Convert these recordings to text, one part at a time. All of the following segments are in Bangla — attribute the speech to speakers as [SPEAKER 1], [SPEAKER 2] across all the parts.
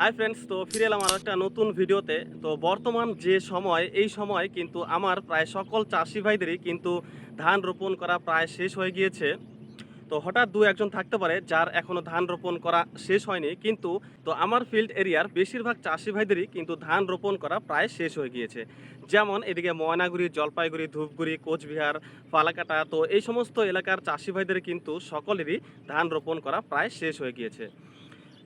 [SPEAKER 1] হাই ফ্রেন্ডস তো ফিরে এলাম আর একটা নতুন ভিডিওতে। তো বর্তমান যে সময়, এই সময় কিন্তু আমার প্রায় সকল চাষি ভাইদেরই কিন্তু ধান রোপণ করা প্রায় শেষ হয়ে গিয়েছে। তো হঠাৎ দু একজন থাকতে পারে যার এখনও ধান রোপণ করা শেষ হয়নি, কিন্তু তো আমার ফিল্ড এরিয়ার বেশিরভাগ চাষি ভাইদেরই কিন্তু ধান রোপণ করা প্রায় শেষ হয়ে গিয়েছে। যেমন এদিকে ময়নাগুড়ি, জলপাইগুড়ি, ধূপগুড়ি, কোচবিহার ফালাকাটা তো এই সমস্ত এলাকার চাষি ভাইদের কিন্তু সকলেরই ধান রোপণ করা প্রায় শেষ হয়ে গিয়েছে।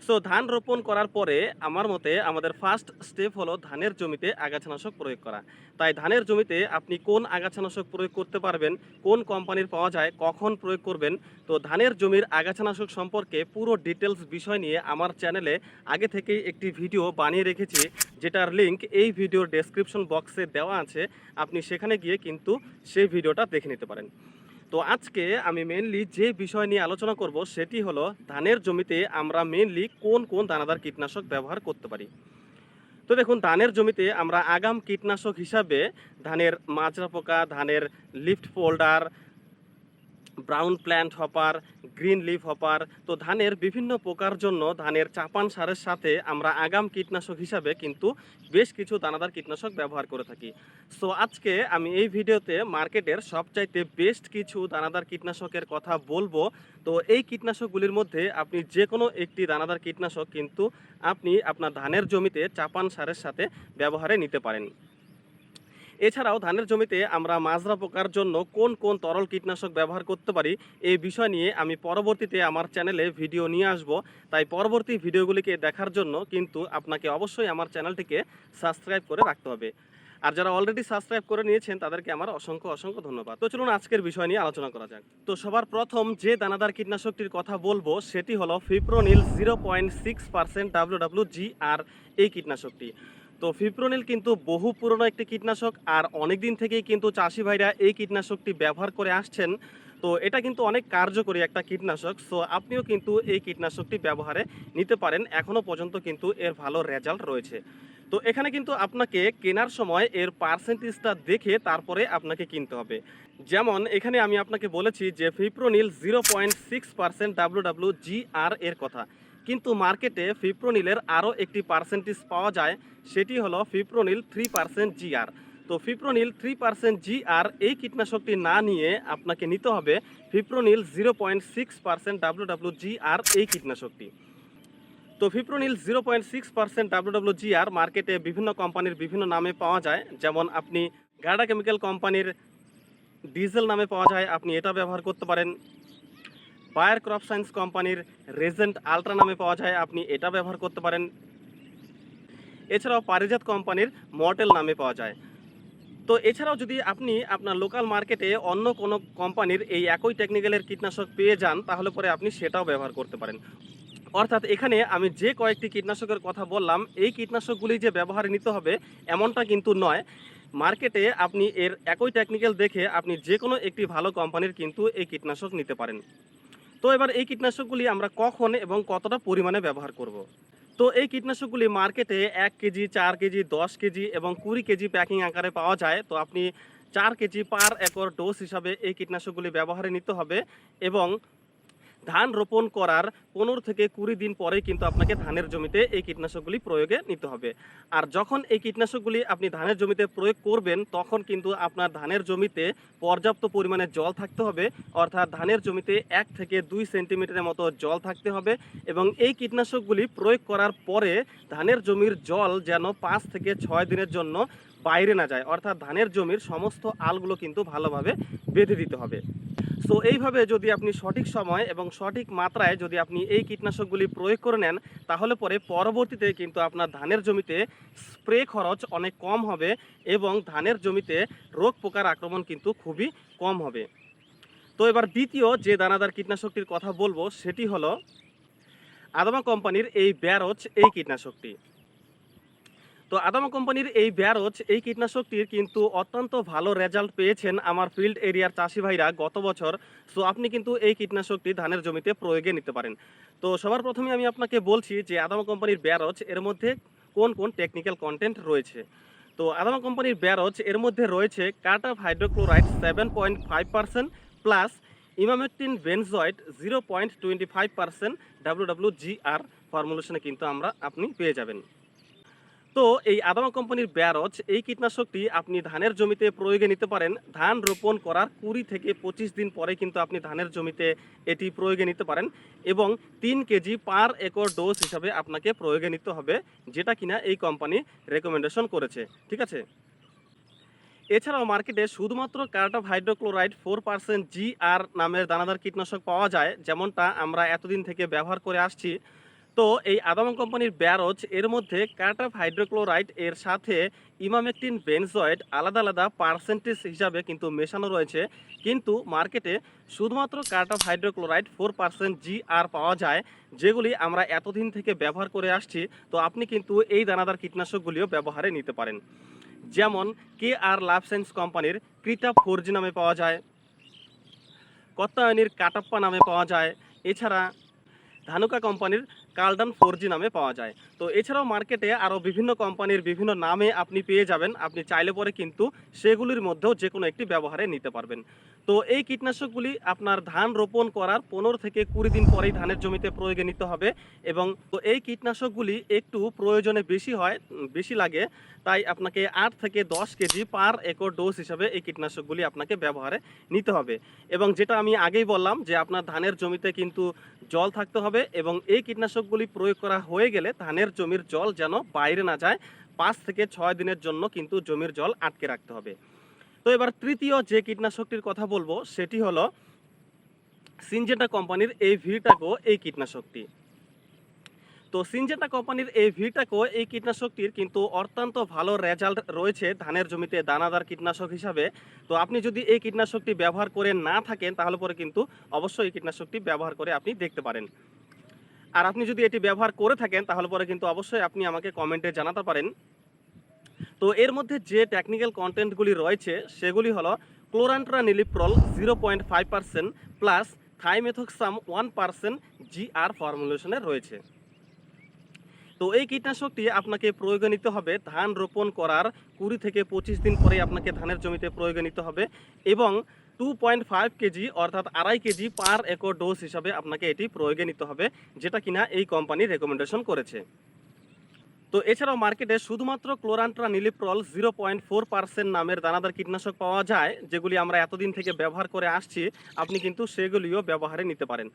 [SPEAKER 1] সো ধান রোপণ করার পরে আমার মতে আমাদের ফার্স্ট স্টেপ হলো ধানের জমিতে আগাছানাশক প্রয়োগ করা। তাই ধানের জমিতে আপনি কোন আগাছানাশক প্রয়োগ করতে পারবেন, কোন কোম্পানির পাওয়া যায়, কখন প্রয়োগ করবেন, তো ধানের জমির আগাছানাশক সম্পর্কে পুরো ডিটেলস বিষয় নিয়ে আমার চ্যানেলে আগে থেকেই একটি ভিডিও বানিয়ে রেখেছি, যেটার লিংক এই ভিডিওর ডেসক্রিপশন বক্সে দেওয়া আছে। আপনি সেখানে গিয়ে কিন্তু সেই ভিডিওটা দেখে নিতে পারেন। তো আজকে আমি মেনলি যে বিষয় নিয়ে আলোচনা করব সেটি হলো, ধানের জমিতে আমরা মেনলি কোন কোন দানাদার কীটনাশক ব্যবহার করতে পারি? তো দেখুন, ধানের জমিতে আমরা আগাম কীটনাশক হিসাবে ধানের মাজরা পোকা, ধানের leaf folder brown plant hopper, green leaf hopper, তো ধানের বিভিন্ন পোকার জন্য ধানের চাপান সারের সাথে আমরা আগাম কীটনাশক হিসাবে কিন্তু বেশ কিছু দানাদার কীটনাশক ব্যবহার করে থাকি। সো আজকে আমি এই ভিডিওতে মার্কেটের সবচাইতে বেস্ট কিছু দানাদার কীটনাশকের কথা বলব। তো এই কীটনাশকগুলির মধ্যে আপনি যে কোনো একটি দানাদার কীটনাশক কিন্তু আপনি আপনার ধানের জমিতে চাপান সারের সাথে ব্যবহারে নিতে পারেন। এছাড়াও ধানের জমিতে আমরা মাজরা পোকার জন্য কোন কোন তরল কীটনাশক ব্যবহার করতে পারি এই বিষয় নিয়ে আমি পরবর্তীতে আমার চ্যানেলে ভিডিও নিয়ে আসব। তাই পরবর্তী ভিডিওগুলিকে দেখার জন্য কিন্তু আপনাকে অবশ্যই আমার চ্যানেলটিকে সাবস্ক্রাইব করে রাখতে হবে। আর যারা অলরেডি সাবস্ক্রাইব করে নিয়েছেন, তাদেরকে আমার অসংখ্য অসংখ্য ধন্যবাদ। তো চলুন আজকের বিষয় নিয়ে আলোচনা করা যাক। তো সবার প্রথম যে দানাদার কীটনাশকটির কথা বলব, সেটি হলো fipronil zero point six percent W W G R এই কীটনাশকটি। তো ফিপ্রোনিল কিন্তু বহু পুরনো একটি কীটনাশক আর অনেক দিন থেকেই কিন্তু চাষি ভাইরা এই কীটনাশকটি ব্যবহার করে আসছেন। তো এটা কিন্তু অনেক কার্যকরী একটা কীটনাশক সো আপনিও কিন্তু এই কীটনাশকটি ব্যবহারে নিতে পারেন। এখনও পর্যন্ত কিন্তু এর ভালো রেজাল্ট রয়েছে। তো এখানে কিন্তু আপনাকে কেনার সময় এর পার্সেন্টেজটা দেখে তারপরে আপনাকে কিনতে হবে। যেমন এখানে আমি আপনাকে বলেছি যে fipronil zero point six percent W W G R এর কথা। কিন্তু মার্কেটে ফিপ্রোনিলের আরও একটি পার্সেন্টেজ পাওয়া যায়, সেটি হলো fipronil three percent G R. তো fipronil three percent G R এই কীটনাশকটি না নিয়ে আপনাকে নিতে হবে fipronil zero point six percent W W G R এই কীটনাশকটি। তো fipronil zero point six percent W W G R মার্কেটে বিভিন্ন কোম্পানির বিভিন্ন নামে পাওয়া যায়, যেমন আপনি গার্ডা কেমিক্যাল কোম্পানির ডিজেল নামে পাওয়া যায়, আপনি এটা ব্যবহার করতে পারেন। বায়ার ক্রপ সায়েন্স কোম্পানির রেজেন্ট আলট্রা নামে পাওয়া যায়। আপনি এটা ব্যবহার করতে পারেন। এছাড়াও পারিজাত কোম্পানির মডেল নামে পাওয়া যায়। তো এছাড়াও যদি আপনি আপনার লোকাল মার্কেটে অন্য কোনো কোম্পানির এই একই টেকনিক্যালের কীটনাশক পেয়ে যান, তাহলে পরে আপনি সেটাও ব্যবহার করতে পারেন। অর্থাৎ এখানে আমি যে কয়েকটি কীটনাশকের কথা বললাম, এই কীটনাশকগুলি যে ব্যবহারে নিতে হবে, এমনটা কিন্তু নয়। মার্কেটে আপনি এর একই টেকনিক্যাল দেখে আপনি যে কোনো একটি ভালো কোম্পানির কিন্তু এই কীটনাশক নিতে পারেন। তো এবার এই কীটনাশকগুলি আমরা কখন এবং কতটা পরিমাণে ব্যবহার করব। তো এই কীটনাশকগুলি মার্কেটে এক কেজি, চার কেজি, দশ কেজি এবং কুড়ি কেজি প্যাকিং আকারে পাওয়া যায় তো আপনি চার কেজি পার একর ডোজ হিসাবে এই কীটনাশকগুলি ব্যবহারে নিতে হবে এবং ধান রোপণ করার পনেরো থেকে কুড়ি দিন পরেই কিন্তু আপনাকে ধানের জমিতে এই কীটনাশকগুলি প্রয়োগে নিতে হবে। আর যখন এই কীটনাশকগুলি আপনি ধানের জমিতে প্রয়োগ করবেন, তখন কিন্তু আপনার ধানের জমিতে পর্যাপ্ত পরিমাণে জল থাকতে হবে, অর্থাৎ ধানের জমিতে এক থেকে দুই সেন্টিমিটারের মতো জল থাকতে হবে এবং এই কীটনাশকগুলি প্রয়োগ করার পরে ধানের জমির জল যেন পাঁচ থেকে ছয় দিনের জন্য বাইরে না যায়। অর্থাৎ ধানের জমির সমস্ত আলগুলো কিন্তু ভালোভাবে বেঁধে দিতে হবে। সো এইভাবে যদি আপনি সঠিক সময় এবং সঠিক মাত্রায় যদি আপনি এই কীটনাশকগুলি প্রয়োগ করে নেন, তাহলে পরে পরবর্তীতে কিন্তু আপনার ধানের জমিতে স্প্রে খরচ অনেক কম হবে এবং ধানের জমিতে রোগ পোকার আক্রমণ কিন্তু খুবই কম হবে। তো এবার দ্বিতীয় যে দানাদার কীটনাশকটির কথা বলব, সেটি হলো আদামা কোম্পানির এই ব্যারোচ এই কীটনাশকটি। তো আদামা কোম্পানির এই ব্যারোচ এই কীটনাশকটির কিন্তু অত্যন্ত ভালো রেজাল্ট পেয়েছেন আমার ফিল্ড এরিয়ার চাষি ভাইরা গত বছর। সো আপনি কিন্তু এই কীটনাশকটি ধানের জমিতে প্রয়োগে নিতে পারেন। তো সবার প্রথমে আমি আপনাকে বলছি যে আদামা কোম্পানির ব্যারোচ এর মধ্যে কোন কোন টেকনিক্যাল কন্টেন্ট রয়েছে? তো আদামা কোম্পানির ব্যারোচ এর মধ্যে রয়েছে cartap hydrochloride seven point five percent plus emamectin benzoate zero point twenty five percent W W G R ফর্মুলেশনে কিন্তু আমরা আপনি পেয়ে যাবেন। তো এই আদামা কোম্পানির ব্যারজ, এই কীটনাশকটি আপনি ধানের জমিতে প্রয়োগে নিতে পারেন। ধান রোপণ করার কুড়ি থেকে পঁচিশ দিন পরে কিন্তু আপনি ধানের জমিতে এটি প্রয়োগে নিতে পারেন এবং তিন কেজি পার একর ডোজ হিসাবে আপনাকে প্রয়োগে নিতে হবে, যেটা কিনা এই কোম্পানি রেকমেন্ডেশন করেছে। ঠিক আছে? এছাড়াও মার্কেটে শুধুমাত্র cartap hydrochloride four percent G R নামের দানাদার কীটনাশক পাওয়া যায়, যেমনটা আমরা এতদিন থেকে ব্যবহার করে আসছি। তো এই আদামা কোম্পানির ব্যারোজ, এর মধ্যে কার্ট অফ হাইড্রোক্লোরাইড, এর সাথে ইমামেকটিন বেনজয়েড আলাদা আলাদা পার্সেন্টেজ হিসাবে কিন্তু মেশানো রয়েছে। কিন্তু মার্কেটে শুধুমাত্র cartap hydrochloride four percent G R পাওয়া যায়, যেগুলি আমরা এতদিন থেকে ব্যবহার করে আসছি। তো আপনি কিন্তু এই দানাদার কীটনাশকগুলিও ব্যবহারে নিতে পারেন। যেমন কে আর লাভ সায়েন্স কোম্পানির ক্রিটা ফোর জি নামে পাওয়া যায়, কত্তায়নির কাটাপ্পা নামে পাওয়া যায়। এছাড়া ধানুকা কোম্পানির কালডান ফোর নামে পাওয়া যায়। তো এছাড়াও মার্কেটে আরও বিভিন্ন কোম্পানির বিভিন্ন নামে আপনি পেয়ে যাবেন। আপনি চাইলে পরে কিন্তু সেগুলির মধ্যেও যে কোনো একটি ব্যবহারে নিতে পারবেন। তো এই কীটনাশকগুলি আপনার ধান রোপণ করার পনেরো থেকে কুড়ি দিন পরেই ধানের জমিতে প্রয়োগে নিতে হবে এবং তো এই কীটনাশকগুলি একটু প্রয়োজনে বেশি হয় বেশি লাগে। তাই আপনাকে আট থেকে দশ কেজি পার একর ডোজ হিসাবে এই কীটনাশকগুলি আপনাকে ব্যবহারে নিতে হবে। এবং যেটা আমি আগেই বললাম যে আপনার ধানের জমিতে কিন্তু জল থাকতে হবে এবং এই কীটনাশকগুলি প্রয়োগ করা হয়ে গেলে ধানের জমির জল যেন বাইরে না যায়। পাঁচ থেকে ছয় দিনের জন্য কিন্তু জমির জল আটকে রাখতে হবে। তো এবার তৃতীয় যে কীটনাশকটির কথা বলব, সেটি হলো সিনজেটা কোম্পানির এই ভিটাগো এই কীটনাশকটি। তো সিনজেটা কোম্পানির এই ভিটাকো এই কীটনাশকটির কিন্তু অত্যন্ত ভালো রেজাল্ট রয়েছে ধানের জমিতে দানাদার কীটনাশক হিসাবে। তো আপনি যদি এই কীটনাশকটি ব্যবহার করে না থাকেন, তাহলে পরে কিন্তু অবশ্যই এই কীটনাশকটি ব্যবহার করে আপনি দেখতে পারেন। আর আপনি যদি এটি ব্যবহার করে থাকেন, তাহলে পরে কিন্তু অবশ্যই আপনি আমাকে কমেন্টে জানাতে পারেন। তো এর মধ্যে যে টেকনিক্যাল কন্টেন্টগুলি রয়েছে, সেগুলি হলো chlorantraniliprole zero point five percent plus thiamethoxam one percent GR ফর্মুলেশনে রয়েছে। তো এই কীটনাশকটি আপনাকে প্রয়োগে নিতে হবে ধান রোপণ করার কুড়ি থেকে পঁচিশ দিন পরে আপনাকে ধানের জমিতে প্রয়োগে নিতে হবে এবং টু পয়েন্ট ফাইভ কেজি অর্থাৎ আড়াই কেজি পার একর ডোজ হিসাবে আপনাকে এটি প্রয়োগে নিতে হবে, যেটা কিনা এই কোম্পানি রেকমেন্ডেশন করেছে। তো এছাড়াও মার্কেটে শুধুমাত্র chlorantraniliprole zero point four percent নামের দানাদার কীটনাশক পাওয়া যায়, যেগুলি আমরা এতদিন থেকে ব্যবহার করে আসছি, আপনি কিন্তু সেগুলিও ব্যবহারে নিতে পারেন।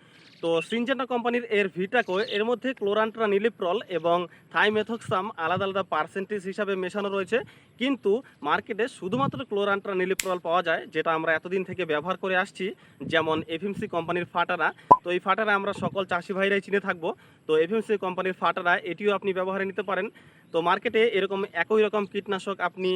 [SPEAKER 1] তো সিনজেন্টা কোম্পানির এর ভিটাকো, এর মধ্যে ক্লোরান্ট্রা নিলিপ্রল এবং থাইমেথক্সাম আলাদা আলাদা পার্সেন্টেজ হিসাবে মেশানো রয়েছে, কিন্তু মার্কেটে শুধুমাত্র ক্লোরান্ট্রা নিলিপ্রল পাওয়া যায়, যেটা আমরা এতদিন থেকে ব্যবহার করে আসছি, যেমন এফএমসি কোম্পানির ফাটারা। তো এই ফাটারা আমরা সকল চাষি ভাইরাই চিনে থাকব। তো এফএমসি কোম্পানির ফাটারা, এটিও আপনি ব্যবহারে নিতে পারেন। তো মার্কেটে এরকম একই রকম কীটনাশক আপনি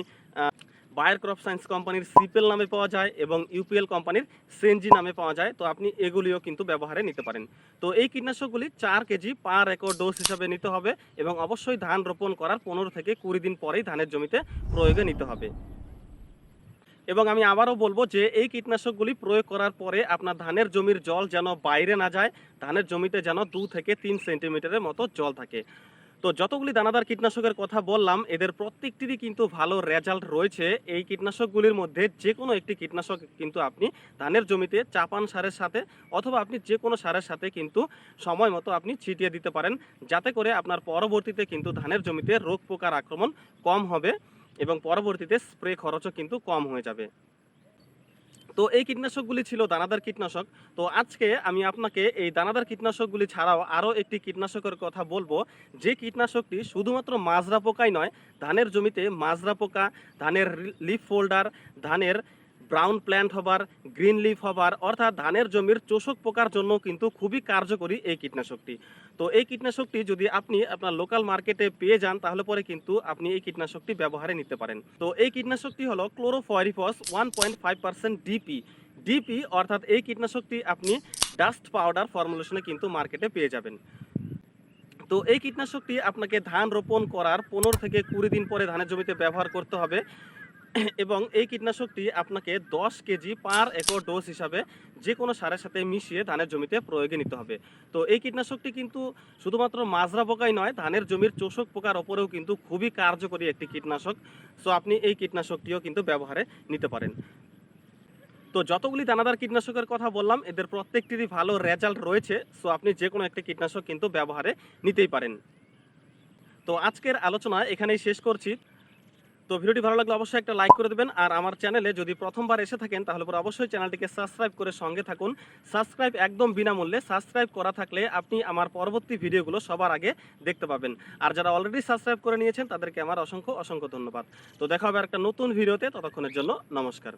[SPEAKER 1] বায়ার ক্রপ সায়েন্স কোম্পানির সিপেল নামে পাওয়া যায় এবং ইউপিএল কোম্পানির সেনজি নামে পাওয়া যায়। তো আপনি এগুলিও কিন্তু ব্যবহারে নিতে পারেন। তো এই কীটনাশকগুলি চার কেজি পার একর ডোজ হিসাবে নিতে হবে এবং অবশ্যই ধান রোপণ করার পনেরো থেকে কুড়ি দিন পরেই ধানের জমিতে প্রয়োগে নিতে হবে। এবং আমি আবারও বলব যে এই কীটনাশকগুলি প্রয়োগ করার পরে আপনার ধানের জমির জল যেন বাইরে না যায়, ধানের জমিতে যেন দু থেকে তিন সেন্টিমিটারের মতো জল থাকে। তো যতগুলি দানাদার কীটনাশকের কথা বললাম, এদের প্রত্যেকটিরই কিন্তু ভালো রেজাল্ট রয়েছে। এই কীটনাশকগুলির মধ্যে যে কোনো একটি কীটনাশক কিন্তু আপনি ধানের জমিতে চাপান সারের সাথে অথবা আপনি যে কোনো সারের সাথে কিন্তু সময় মতো আপনি ছিটিয়ে দিতে পারেন। যাতে করে আপনার পরবর্তীতে কিন্তু ধানের জমিতে রোগ পোকার আক্রমণ কম হবে এবং পরবর্তীতে স্প্রে খরচও কিন্তু কম হয়ে যাবে। তো এই কীটনাশকগুলি ছিল দানাদার কীটনাশক। তো আজকে আমি আপনাকে এই দানাদার কীটনাশকগুলি ছাড়াও আরও একটি কীটনাশকের কথা বলব। যে কীটনাশকটি শুধুমাত্র মাজরা পোকাই নয়, ধানের জমিতে মাজরা পোকা, ধানের লিফ ফোল্ডার ধানের brown plant hopper, green leaf hopper, অর্থাৎ ধানের জমির চোষক পোকার জন্য কিন্তু খুবই কার্যকরী এই কীটনাশকটি। তো এই কীটনাশকটি যদি আপনি আপনার লোকাল মার্কেটে পেয়ে যান, তাহলে পরে কিন্তু আপনি এই কীটনাশকটি ব্যবহারে নিতে পারেন। তো এই কীটনাশকটি হলো chlorpyrifos one point five percent DP DP অর্থাৎ এই কীটনাশকটি আপনি ডাস্ট পাউডার ফর্মুলেশনে কিন্তু মার্কেটে পেয়ে যাবেন। তো এই কীটনাশকটি আপনাকে ধান রোপণ করার পনেরো থেকে কুড়ি দিন পরে ধানের জমিতে ব্যবহার করতে হবে। এবং এই কীটনাশকটি আপনাকে দশ কেজি পার একর ডোজ হিসাবে যে কোনো সারের সাথে মিশিয়ে ধানের জমিতে প্রয়োগে নিতে হবে। তো এই কীটনাশকটি কিন্তু শুধুমাত্র মাজরা পোকাই নয়, ধানের জমির চোষক পোকার ওপরেও কিন্তু খুবই কার্যকরী একটি কীটনাশক। সো আপনি এই কীটনাশকটিও কিন্তু ব্যবহারে নিতে পারেন। তো যতগুলি দানাদার কীটনাশকের কথা বললাম, এদের প্রত্যেকটিরই ভালো রেজাল্ট রয়েছে। সো আপনি যে কোনো একটি কীটনাশক কিন্তু ব্যবহারে নিতেই পারেন। তো আজকের আলোচনা এখানেই শেষ করছি। তো ভিডিওটি ভালো লাগলে অবশ্যই একটা লাইক করে দেবেন। আর আমার চ্যানেলে যদি প্রথমবার এসে থাকেন, তাহলে পরে অবশ্যই চ্যানেলটিকে সাবস্ক্রাইব করে সঙ্গে থাকুন। সাবস্ক্রাইব একদম বিনামূল্যে। সাবস্ক্রাইব করা থাকলে আপনি আমার পরবর্তী ভিডিওগুলো সবার আগে দেখতে পাবেন। আর যারা অলরেডি সাবস্ক্রাইব করে নিয়েছেন, তাদেরকে আমার অসংখ্য অসংখ্য ধন্যবাদ। তো দেখা হবে একটা নতুন ভিডিওতে। ততক্ষণের জন্য নমস্কার।